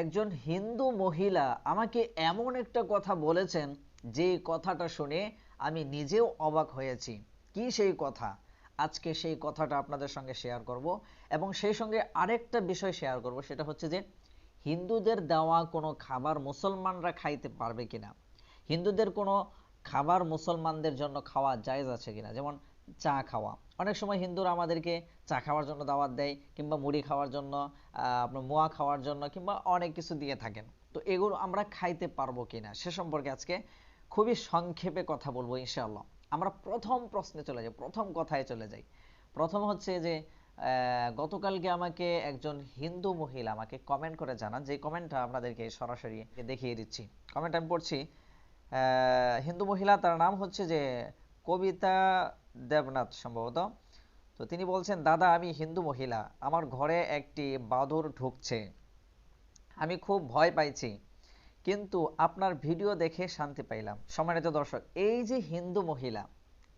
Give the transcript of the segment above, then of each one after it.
একজন হিন্দু মহিলা আমাকে এমন একটা কথা বলেছেন যে কথাটা শুনে আমি নিজেও অবাক হয়েছি। কি সেই কথা? আজকে সেই কথাটা আপনাদের সঙ্গে শেয়ার করব এবং সেই সঙ্গে আরেকটা বিষয় শেয়ার করব, সেটা হচ্ছে যে হিন্দুদের দেওয়া কোনো খাবার মুসলমানরা খাইতে পারবে কিনা? হিন্দুদের কোনো খাবার মুসলমানদের জন্য খাওয়া জায়েজ আছে কিনা? যেমন চা খাওয়া। অনেক সময় হিন্দুরা আমাদেরকে চা খাওয়ার জন্য দাওয়াত দেয় কিংবা মুড়ি খাওয়ার জন্য আপনার মোয়া খাওয়ার জন্য কিংবা অনেক কিছু দিয়ে থাকেন। তো এগুলো আমরা খাইতে পারব কিনা সে সম্পর্কে আজকে খুবই সংক্ষেপে কথা বলব ইনশাআল্লাহ। আমরা প্রথম প্রশ্নে চলে যাই, প্রথম কথায় চলে যাই। প্রথম হচ্ছে যে গতকালকে আমাকে একজন হিন্দু মহিলা আমাকে কমেন্ট করে জানান, যে কমেন্টটা আপনাদেরকে সরাসরি দেখিয়ে দিচ্ছি। কমেন্ট আমি পড়ছি হিন্দু মহিলা, তার নাম হচ্ছে যে কবিতা দেবনাথ সম্ভবত। তো তিনি বলছেন, দাদা, আমি হিন্দু মহিলা, আমার ঘরে একটি বাদর ঢুকছে। আমি খুব ভয় পাইছি, কিন্তু আপনার ভিডিও দেখে শান্তি পাইলাম। সম্মানিত দর্শক, এই যে হিন্দু মহিলা,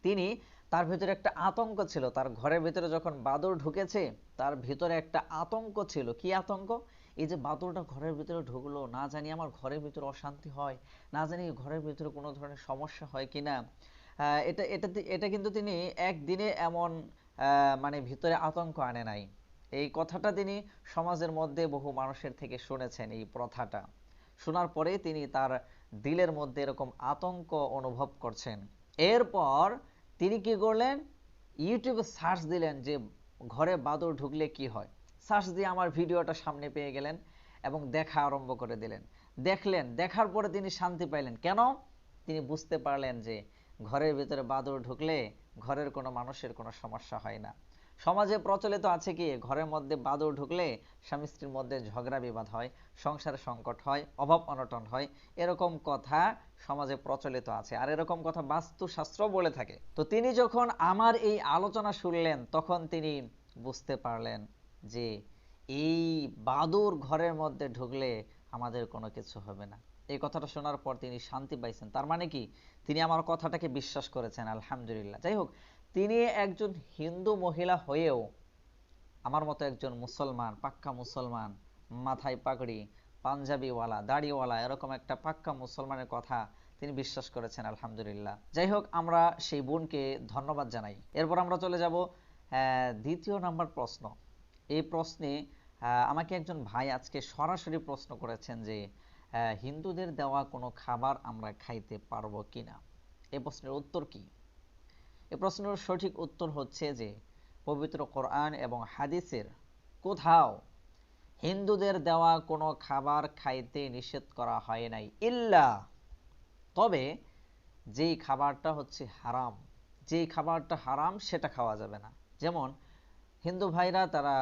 তিনি তার ভিতরে একটা আতঙ্ক ছিল। তার ঘরের ভিতরে যখন বাদর ঢুকেছে, তার ভিতরে একটা আতঙ্ক ছিল। কি আতঙ্ক? এই যে বাদরটা ঘরের ভিতরে ঢুকলো, না জানি আমার ঘরের ভিতরে অশান্তি হয়, না জানি ঘরের ভিতরে কোনো ধরনের সমস্যা হয় কিনা। এটা এটা এটা কিন্তু তিনি একদিনে এমন মানে ভিতরে আতঙ্ক আনে নাই। এই কথাটা তিনি সমাজের মধ্যে বহু মানুষের থেকে শুনেছেন এই প্রথাটা। শোনার পরে তিনি তার দিলের মধ্যে এরকম আতঙ্ক অনুভব করছেন। এরপর তিনি কি করলেন? ইউটিউবে সার্চ দিলেন যে ঘরে বাদর ঢুকলে কি হয়। সার্চ দিয়ে আমার ভিডিওটা সামনে পেয়ে গেলেন এবং দেখা আরম্ভ করে দিলেন। দেখলেন, দেখার পরে তিনি শান্তি পাইলেন। কেন? তিনি বুঝতে পারলেন যে ঘরের ভিতরে বাদর ঢুকলে ঘরের কোনো মানুষের কোনো সমস্যা হয় না। সমাজে প্রচলিত আছে কি, ঘরের মধ্যে বাদর ঢুকলে স্বামী স্ত্রীর মধ্যে ঝগড়া বিবাদ হয়, সংসারে সংকট হয়, অভাব অনটন হয়, এরকম কথা সমাজে প্রচলিত আছে। আর এরকম কথা বাস্তুশাস্ত্র বলে থাকে। তো তিনি যখন আমার এই আলোচনা শুনলেন, তখন তিনি বুঝতে পারলেন যে এই বাদুর ঘরের মধ্যে ঢুকলে আমাদের কোনো কিছু হবে না। এই কথাটা শোনার পর তিনি শান্তি পাইছেন। তার মানে কি? তিনি আমার কথাটাকে বিশ্বাস করেছেন, আলহামদুলিল্লাহ। যাই হোক, তিনি একজন হিন্দু মহিলা হয়েও আমার মতো একজন মুসলমান, পাক্কা মুসলমান, মাথায় পাগড়ি, পাঞ্জাবিওয়ালা, দাড়িওয়ালা, এরকম একটা পাক্কা মুসলমানের কথা তিনি বিশ্বাস করেছেন, আলহামদুলিল্লাহ। যাই হোক, আমরা সেই বোনকে ধন্যবাদ জানাই। এরপর আমরা চলে যাব দ্বিতীয় নাম্বার প্রশ্ন। এই প্রশ্নে আমাকে একজন ভাই আজকে সরাসরি প্রশ্ন করেছেন যে হিন্দুদের দেওয়া কোনো খাবার আমরা খাইতে পারব কিনা? এই প্রশ্নের উত্তর কি? এ প্রশ্নের সঠিক উত্তর হচ্ছে যে, পবিত্র কোরআন এবং হাদিসের কোথাও হিন্দুদের দেওয়া কোনো খাবার খাইতে নিষেধ করা হয় নাই। ইল্লা, তবে যেই খাবারটা হচ্ছে হারাম, যেই খাবারটা হারাম সেটা খাওয়া যাবে না। যেমন হিন্দু ভাইরা তারা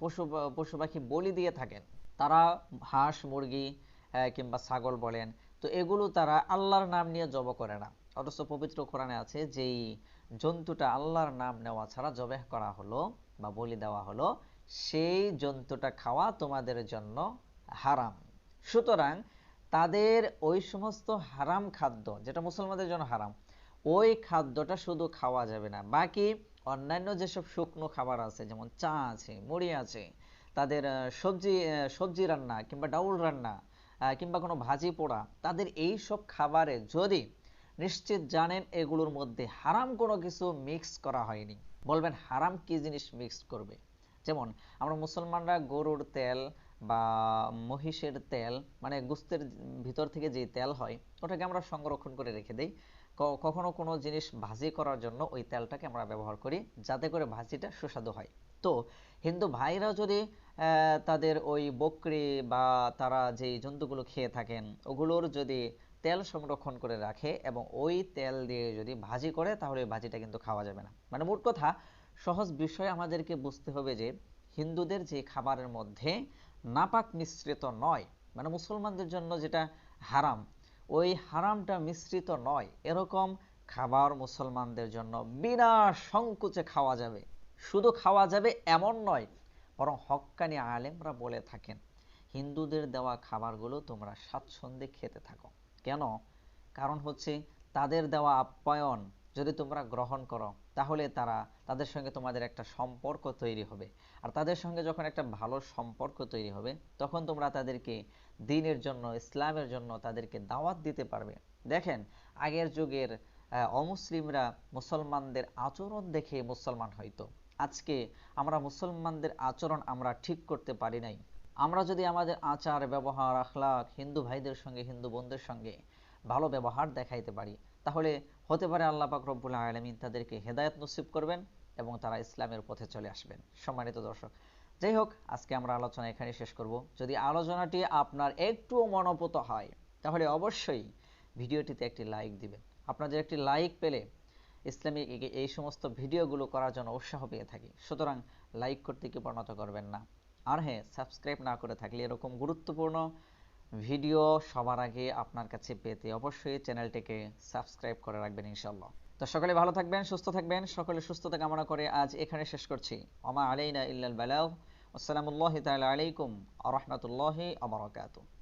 পশু পশু পাখি বলি দিয়ে থাকেন। তারা হাঁস, মুরগি কিংবা ছাগল বলেন, তো এগুলো তারা আল্লাহর নাম নিয়ে জব করে না। অথচ পবিত্র কোরআনে আছে, যেই জন্তুটা আল্লাহর নাম নেওয়া ছাড়া জবেহ করা হলো বা বলি দেওয়া হলো, সেই জন্তুটা খাওয়া তোমাদের জন্য হারাম। সুতরাং তাদের ওই সমস্ত হারাম খাদ্য, যেটা মুসলমানদের জন্য হারাম, ওই খাদ্যটা শুধু খাওয়া যাবে না। বাকি অন্যান্য যেসব শুকনো খাবার আছে, যেমন চা আছে, মুড়ি আছে, তাদের সবজি সবজি রান্না কিংবা ডাউল রান্না কিংবা কোনো ভাজি পোড়া, তাদের এই সব খাবারে যদি নিশ্চিত জানেন এগুলোর মধ্যে হারাম কোনো কিছু মিক্স করা হয়নি। বলবেন হারাম কি জিনিস মিক্স করবে? যেমন আমরা মুসলমানরা গরুর তেল বা মহিষের তেল মানে গুস্তের ভিতর থেকে যে তেল হয়, ওটাকে আমরা সংরক্ষণ করে রেখে দিই। কখনো কোনো জিনিস ভাজি করার জন্য ওই তেলটাকে আমরা ব্যবহার করি, যাতে করে ভাজিটা সুস্বাদু হয়। তো হিন্দু ভাইরা যদি তাদের ওই বকরি বা তারা যেই জন্তুগুলো খেয়ে থাকেন, ওগুলোর যদি তেল সংরক্ষণ করে রাখে এবং ওই তেল দিয়ে যদি ভাজি করে, তাহলে ওই ভাজিটা কিন্তু খাওয়া যাবে না। মানে মোট কথা, সহজ বিষয় আমাদেরকে বুঝতে হবে যে হিন্দুদের যে খাবারের মধ্যে নাপাক মিশ্রিত নয় মানে মুসলমানদের জন্য যেটা হারাম ওই হারামটা মিশ্রিত নয়। এরকম খাবার মুসলমানদের জন্য বিনা সংকোচে খাওয়া যাবে। শুধু খাওয়া যাবে এমন নয়, বরং হক্কানি আলেমরা বলে থাকেন, হিন্দুদের দেওয়া খাবারগুলো তোমরা স্বাচ্ছন্দ্যে খেতে থাকো। কেন? কারণ হচ্ছে তাদের দেওয়া আপ্যায়ন যদি তোমরা গ্রহণ করো, তাহলে তারা তাদের সঙ্গে তোমাদের একটা সম্পর্ক তৈরি হবে। আর তাদের সঙ্গে যখন একটা ভালো সম্পর্ক তৈরি হবে, তখন তোমরা তাদেরকে দিনের জন্য, ইসলামের জন্য তাদেরকে দাওয়াত দিতে পারবে। দেখেন, আগের যুগের অমুসলিমরা মুসলমানদের আচরণ দেখে মুসলমান হইতো আজকে আমরা মুসলমানদের আচরণ আমরা ঠিক করতে পারি নাই। আমরা যদি আমাদের আচার, ব্যবহার আখলাক হিন্দু ভাইদের সঙ্গে, হিন্দু বোনদের সঙ্গে ভালো ব্যবহার দেখাইতে পারি। তাহলে হতে পারে আল্লাহ পাক রব্বুল আলমিন তাদেরকে হেদায়ত নসিব করবেন এবং তারা ইসলামের পথে চলে আসবেন। সম্মানিত দর্শক, যাই হোক, আজকে আমরা আলোচনা এখানে শেষ করব। যদি আলোচনাটি আপনার একটুও মনোপুত হয়, তাহলে অবশ্যই ভিডিওটিতে একটি লাইক দিবেন। আপনাদের একটি লাইক পেলে ইসলামিক এই সমস্ত ভিডিওগুলো করার জন্য উৎসাহ পেয়ে থাকি। সুতরাং লাইক করতে কি পরিণত করবেন না। আর হ্যাঁ সাবস্ক্রাইব না করে থাকলে এরকম গুরুত্বপূর্ণ ভিডিও সবার আগে আপনার কাছে পেতে অবশ্যই চ্যানেলটিকে সাবস্ক্রাইব করে রাখবেন ইনশাল্লাহ তো সকলে ভালো থাকবেন, সুস্থ থাকবেন, সকলে সুস্থতা কামনা করে আজ এখানে শেষ করছি। ওমা আলাইনা ইল্লাল বালাগ আসসালামু আলাইকুম আ রহমতুল্লাহি আবরাকাতুহ